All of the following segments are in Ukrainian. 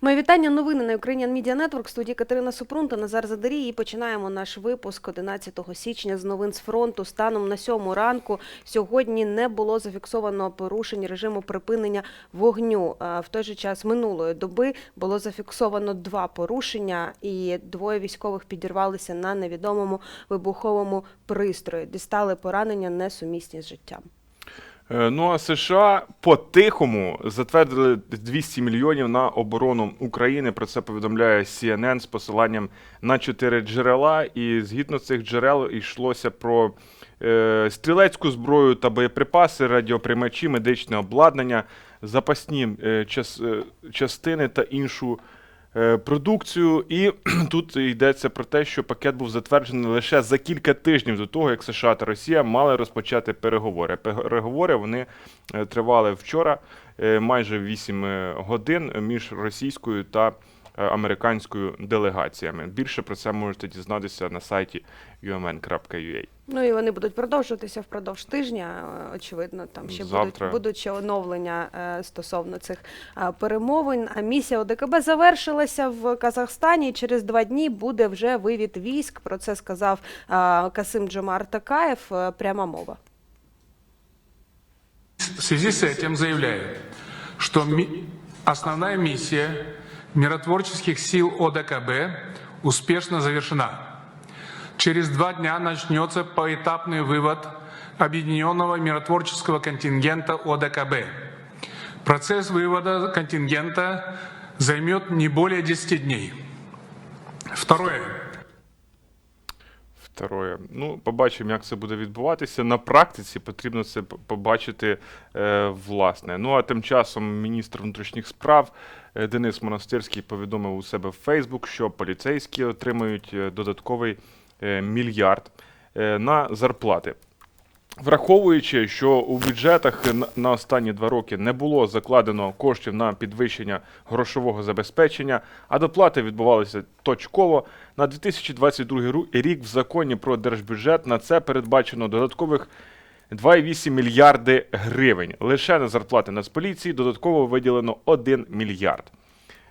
Моє вітання. Новини на Ukrainian Media Network. Студії Катерина Супрун та Назар Задарій. І починаємо наш випуск 11 січня з новин з фронту. Станом на сьому ранку сьогодні не було зафіксовано порушень режиму припинення вогню. В той же час минулої доби було зафіксовано два порушення, і двоє військових підірвалися на невідомому вибуховому пристрої. Дістали поранення несумісні з життям. Е, Ну а США по-тихому затвердили 200 мільйонів на оборону України. Про це повідомляє CNN з посиланням на чотири джерела. І згідно цих джерел йшлося про е, стрілецьку зброю та боєприпаси, радіоприймачі, медичне обладнання, запасні е, час, е, частини та іншу. Е, Продукцію, і тут йдеться про те, що пакет був затверджений лише за кілька тижнів до того, як США та Росія мали розпочати переговори. Переговори вони е, тривали вчора е, майже 8 е, годин між російською та американською делегаціями. Більше про це можете дізнатися на сайті umn.ua. Ну і вони будуть продовжуватися впродовж тижня. е, Очевидно, там ще Завтра. будуть, будуть ще оновлення е, стосовно цих е, перемовин. А місія ОДКБ завершилася в Казахстані. і Через два дні буде вже вивід військ. Про це сказав е, Касим Джомар Такаєв. Е, Пряма мова. В связи с этим заявляю, что ми- основная миссия миротворческих сил ОДКБ успешно завершена. Через два дня начнется поэтапный вывод объединенного миротворческого контингента ОДКБ. Процесс вывода контингента займет не более 10 дней. Второе. Второе. Ну, побачимо, як це буде відбуватися. На практиці потрібно це побачити е, власне. Ну а тим часом міністр внутрішніх справ е, Денис Монастирський повідомив у себе в Фейсбук, що поліцейські отримають е, додатковий е, мільярд на зарплати. Враховуючи, що у бюджетах на- останні два роки не було закладено коштів на підвищення грошового забезпечення, а доплати відбувалися точково, на 2022 ру- рік в законі про держбюджет на це передбачено додаткових 2,8 мільярди гривень. Лише на зарплати Нацполіції додатково виділено 1 мільярд.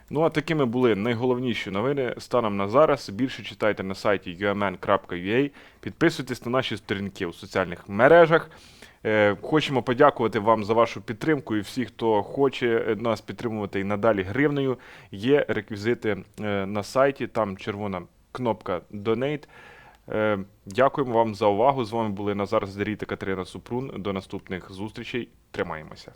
Ну а такими були найголовніші новини станом на зараз. Більше читайте на сайті umn.ua, підписуйтесь на наші сторінки у соціальних мережах. Е, Хочемо подякувати вам за вашу підтримку і всі, хто хоче нас підтримувати і надалі гривнею. Є реквізити е, на сайті, там червона кнопка Donate. Е, Дякуємо вам за увагу. З вами були Назар Здарій та Катерина Супрун. До наступних зустрічей. Тримаємося.